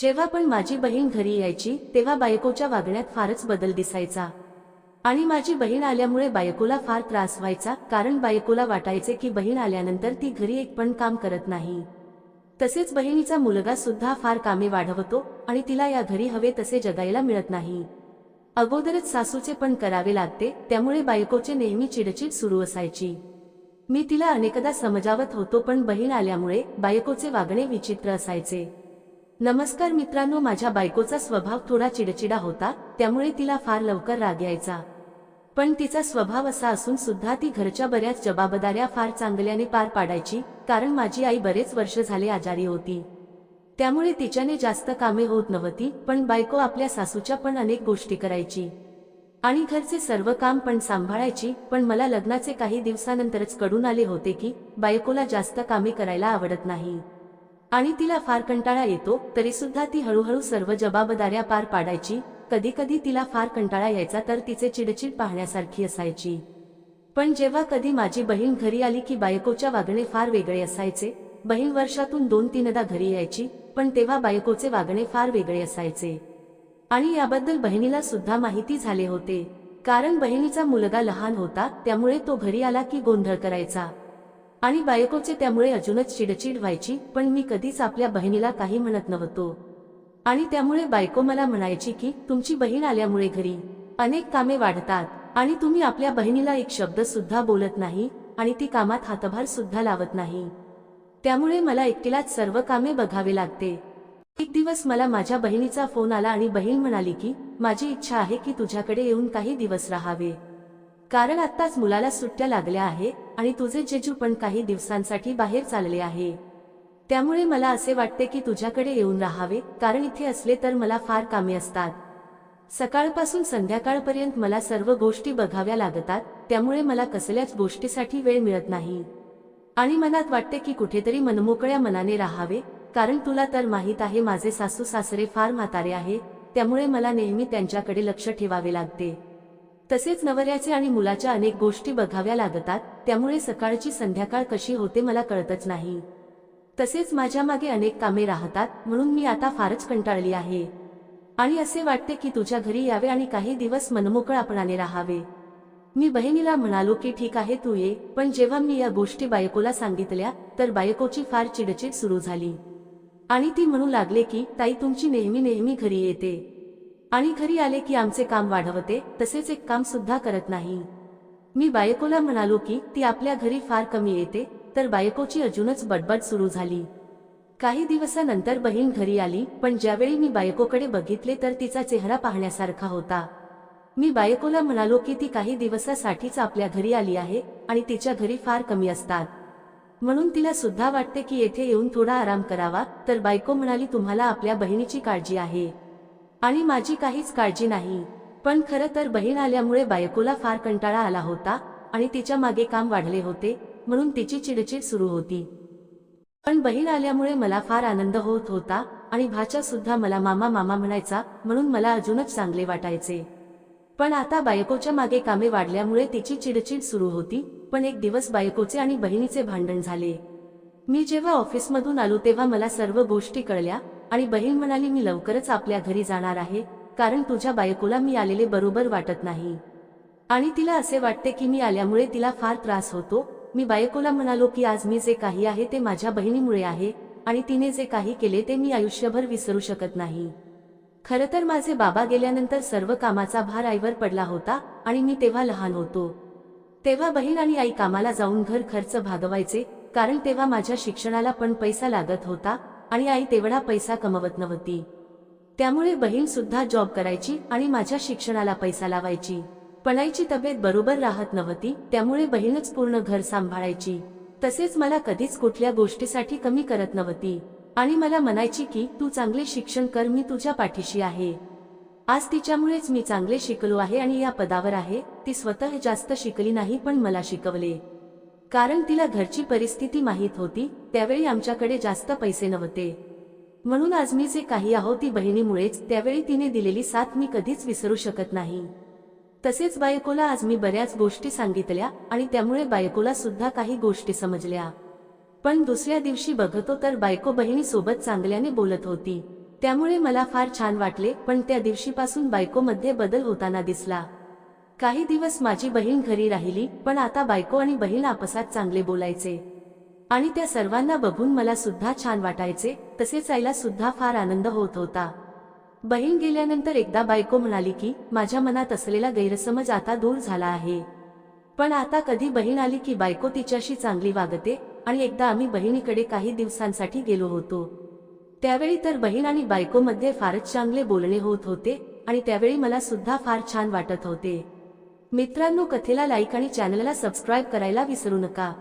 जेव्हा पण माझी बहीण घरी यायची तेव्हा बायकोच्या वागण्यात फारच बदल दिसायचा. आणि माझी बहीण आल्यामुळे बायकोला फार त्रास व्हायचा कारण बायकोला वाटायचे की बहीण आल्यानंतर ती घरी एक पण काम करत नाही. तसेच बहिणीचा मुलगा सुद्धा फार कामे वाढवतो आणि तिला या घरी हवे तसे जगायला मिळत नाही. अगोदरच सासूचे पण करावे लागते त्यामुळे बायकोचे नेहमी चिडचिड सुरू असायची. मी तिला अनेकदा समजावत होतो पण बहीण आल्यामुळे बायकोचे वागणे विचित्र असायचे. नमस्कार मित्रांनो माझ्या बायकोचा स्वभाव थोडा चिडचिडा होता त्यामुळे तिला फार लवकर राग यायचा. पण तिचा स्वभाव असा असून सुद्धा ती घरच्या बऱ्याच जबाबदाऱ्या फार चांगल्याने पार पाडायची कारण माझी आई बरेच वर्ष झाले आजारी होती. त्यामुळे तिच्याने जास्त कामे होत नव्हती पण बायको आपल्या सासूच्या पण अनेक गोष्टी करायची. आणि घरचे सर्व काम पण सांभाळायची पण मला लग्नाचे काही दिवसानंतरच कडून आले होते की बायकोला जास्त कामे करायला आवडत नाही. आणि तिला फार कंटाळा येतो तरी सुद्धा ती हळूहळू सर्व जबाबदाऱ्या पार पाडायची. कधी कधी तिला फार कंटाळा यायचा तर तिचे चिडचिड पाहण्यासारखी असायची. पण जेव्हा कधी माझी बहीण घरी आली की बायकोच्या वागणे फार वेगळे असायचे. बहीण वर्षातून दोन तीनदा घरी यायची पण तेव्हा बायकोचे वागणे फार वेगळे असायचे. आणि याबद्दल बहिणीला सुद्धा माहिती झाले होते. कारण बहिणीचा मुलगा लहान होता त्यामुळे तो घरी आला की गोंधळ करायचा. आणि बायकोचे त्यामुळे अजूनच चिडचिड व्हायची पण मी कधीच आपल्या बहिणीला काही म्हणत नव्हतो. आणि त्यामुळे बायको मला म्हणायची की तुमची बहीण आल्यामुळे घरी अनेक कामे वाढतात आणि तुम्ही आपल्या बहिणीला एक शब्द सुद्धा बोलत नाही आणि ती कामात हातभार सुद्धा लावत नाही. त्यामुळे मला एकटीलाच सर्व कामे बघावे लागते. एक दिवस मला माझ्या बहिणीचा फोन आला आणि बहीण म्हणाली की माझी इच्छा आहे की तुझ्याकडे येऊन काही दिवस राहावे. कारण आत्ताच मुलाला सुट्ट्या लागल्या आहे आणि तुझे जेजू पण काही दिवसांसाठी बाहेर चालले आहे. त्यामुळे मला असे वाटते की तुझ्याकडे येऊन राहावे कारण इथे असले तर मला फार कामे असतात. सकाळपासून संध्याकाळपर्यंत मला सर्व गोष्टी बघाव्या लागतात त्यामुळे मला कसल्याच गोष्टीसाठी वेळ मिळत नाही. आणि मनात वाटते की कुठेतरी मनमोकळ्या मनाने राहावे कारण तुला तर माहीत आहे माझे सासू सासरे फार म्हातारे आहे त्यामुळे मला नेहमी त्यांच्याकडे लक्ष ठेवावे लागते. तसेच नवऱ्याचे आणि मुलाच्या अनेक गोष्टी बघाव्या लागतात त्यामुळे सकाळची संध्याकाळ कशी होते मला कळतच नाही. तसेच माझ्या मागे अनेक कामे राहतात म्हणून मी आता फारच कंटाळली आहे. आणि असे वाटते की तुझ्या घरी यावे आणि काही दिवस मनमोकळापणाने राहावे. मी बहिणीला म्हणालो की ठीक आहे तू ये पण जेव्हा मी या गोष्टी बायकोला सांगितल्या तर बायकोची फार चिडचिड सुरू झाली. आणि ती म्हणू लागले की ताई तुमची नेहमी नेहमी घरी येते. आणि घरी आले की आमचे काम वाढवते तसेच एक काम सुद्धा करत नाही. मी बायकोला म्हणालो की ती आपल्या घरी फार कमी येते तर बायकोची अजूनच बडबड सुरू झाली. काही दिवसानंतर बहीण घरी आली पण ज्यावेळी मी बायकोकडे बघितले तर तिचा चेहरा पाहण्यासारखा होता. मी बायकोला म्हणालो की ती काही दिवसासाठीच आपल्या घरी आली आहे आणि तिच्या घरी फार कमी असतात. म्हणून तिला सुद्धा वाटते की येथे येऊन थोडा आराम करावा तर बायको म्हणाली तुम्हाला आपल्या बहिणीची काळजी आहे. आणि माझी काहीच काळजी नाही. पण खरं तर बहीण आल्यामुळे बायकोला फार कंटाळा आला होता आणि तिच्यामागे काम वाढले होते म्हणून तिची चिडचिड सुरू होती. पण बहीण आल्यामुळे मला फार आनंद होत होता आणि भाच्या सुद्धा मला मामा मामा म्हणायचा म्हणून मला अजूनच चांगले वाटायचे. पण आता बायकोच्या मागे कामे वाढल्यामुळे तिची चिडचिड सुरू होती पण एक दिवस बायकोचे आणि बहिणीचे भांडण झाले. मी जेव्हा ऑफिसमधून आलो तेव्हा मला सर्व गोष्टी कळल्या आणि बहीण म्हणाली मी लवकरच आपल्या घरी जाणार आहे कारण तुझ्या बायकोला मी आलेले बरोबर वाटत नाही. आणि तिला असे वाटते की मी आल्यामुळे तिला फार त्रास होतो. मी बायकोला म्हणालो की आज मी जे काही आहे ते माझ्या बहिणीमुळे आहे आणि तिने जे काही केले ते मी आयुष्यभर विसरू शकत नाही. खरं तर माझे बाबा गेल्यानंतर सर्व कामाचा भार आईवर पडला होता आणि मी तेव्हा लहान होतो. तेव्हा बहीण आणि आई कामाला जाऊन घर खर्च भागवायचे कारण तेव्हा माझ्या शिक्षणाला पण पैसा लागत होता आणि आई तेवढा पैसा कमवत नव्हती. त्यामुळे बहीण सुद्धा जॉब करायची आणि माझ्या शिक्षणाला पैसा लावायची. पण आईची तब्येत बरोबर राहत नव्हती त्यामुळे बहीणच पूर्ण घर सांभाळायची. तसेच मला कधीच कुठल्या गोष्टीसाठी कमी करत नव्हती. आणि मला म्हणायची की तू चांगले शिक्षण कर मी तुझ्या पाठीशी आहे. आज तिच्यामुळेच मी चांगले शिकलो आहे आणि या पदावर आहे. ती स्वतः जास्त शिकली नाही पण मला शिकवले. कारण तिला घरची परिस्थिती माहीत होती त्यावेळी आमच्याकडे जास्त पैसे नव्हते. म्हणून आज मी जे काही आहो ती बहिणीमुळेच त्यावेळी तिने दिलेली साथ मी कधीच विसरू शकत नाही. तसेच बायकोला आज मी बऱ्याच गोष्टी सांगितल्या आणि त्यामुळे बायकोला सुद्धा काही गोष्टी समजल्या. पण दुसऱ्या दिवशी बघतो तर बायको बहिणीसोबत चांगल्याने बोलत होती. त्यामुळे मला फार छान वाटले पण त्या दिवशीपासून बायकोमध्ये बदल होताना दिसला. काही दिवस माझी बहीण घरी राहिली पण आता बायको आणि बहीण आपसात चांगले बोलायचे. आणि त्या सर्वांना बघून मला सुद्धा छान वाटायचे तसेच आईला सुद्धा फार आनंद होत होता. बहीण गेल्यानंतर एकदा बायको म्हणाली की माझ्या मनात असलेला गैरसमज आता दूर झाला आहे. पण आता कधी बहीण आली की बायको तिच्याशी चांगली वागते आणि एकदा आम्ही बहिणीकडे काही दिवसांसाठी गेलो होतो. त्यावेळी तर बहीण आणि बायकोमध्ये फारच चांगले बोलणे होत होते आणि त्यावेळी मला सुद्धा फार छान वाटत होते. मित्रांनो कथेला लाईक आणि चॅनलला सबस्क्राईब करायला विसरू नका.